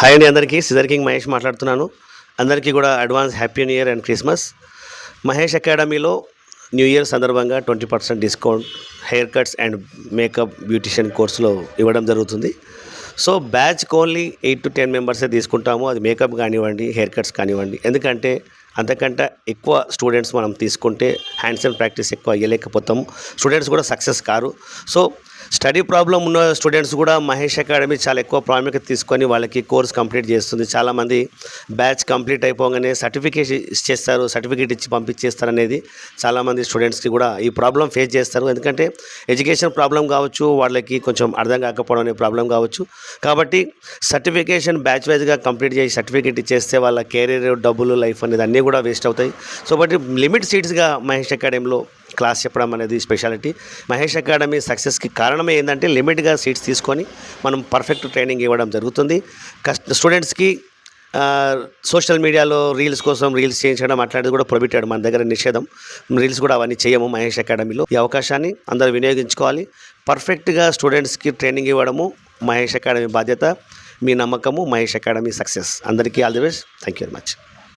Hi అండి అందరికీ. Scissor king Mahesh మాట్లాడుతున్నాను. అందరికీ కూడా advance happy new year and Christmas. Mahesh అకాడమీలో న్యూ ఇయర్ సందర్భంగా twenty percent discount haircuts and makeup beautician కోర్సులో ఇవ్వడం జరుగుతుంది. సో బ్యాచ్కి ఓన్లీ ఎయిట్ టు టెన్ మెంబర్సే తీసుకుంటాము. అది మేకప్ కానివ్వండి హెయిర్ కట్స్ కానివ్వండి. ఎందుకంటే అంతకంటే ఎక్కువ స్టూడెంట్స్ మనం తీసుకుంటే హ్యాండ్స్ అండ్ ప్రాక్టీస్ ఎక్కువ అయ్యలేకపోతాము. స్టూడెంట్స్ కూడా సక్సెస్ కారు. సో స్టడీ ప్రాబ్లం ఉన్న స్టూడెంట్స్ కూడా మహేష్ అకాడమీ చాలా ఎక్కువ ప్రాముఖ్యత తీసుకొని వాళ్ళకి కోర్స్ కంప్లీట్ చేస్తుంది. చాలామంది బ్యాచ్ కంప్లీట్ అయిపోగానే సర్టిఫికేట్ ఇచ్చేస్తారు సర్టిఫికేట్ ఇచ్చి పంపించేస్తారు అనేది చాలామంది స్టూడెంట్స్కి కూడా ఈ ప్రాబ్లం ఫేస్ చేస్తారు. ఎందుకంటే ఎడ్యుకేషన్ ప్రాబ్లం కావచ్చు వాళ్ళకి కొంచెం అర్థం కాకపోవడం అనే ప్రాబ్లం కావచ్చు. కాబట్టి సర్టిఫికేషన్ బ్యాచ్ వైజ్గా కంప్లీట్ చేసి సర్టిఫికేట్ ఇచ్చేస్తే వాళ్ళ కెరీర్ డబ్బులు లైఫ్ అనేది అన్నీ కూడా వేస్ట్ అవుతాయి. సో బట్ లిమిట్ సీట్స్గా మహేష్ అకాడమీలో క్లాస్ చెప్పడం అనేది స్పెషాలిటీ. మహేష్ అకాడమీ సక్సెస్కి కారణం ఏంటంటే లిమిట్గా సీట్స్ తీసుకొని మనం పర్ఫెక్ట్ ట్రైనింగ్ ఇవ్వడం జరుగుతుంది. కష్ట స్టూడెంట్స్కి సోషల్ మీడియాలో రీల్స్ కోసం రీల్స్ చేయించడం అట్లాంటిది కూడా ప్రొబిటాడు మన దగ్గర నిషేధం. రీల్స్ కూడా అవన్నీ చేయము మహేష్ అకాడమీలో. ఈ అవకాశాన్ని అందరూ వినియోగించుకోవాలి. పర్ఫెక్ట్గా స్టూడెంట్స్కి ట్రైనింగ్ ఇవ్వడము మహేష్ అకాడమీ బాధ్యత. మీ నమ్మకము మహేష్ అకాడమీ సక్సెస్. అందరికీ all the best. Thank you very much.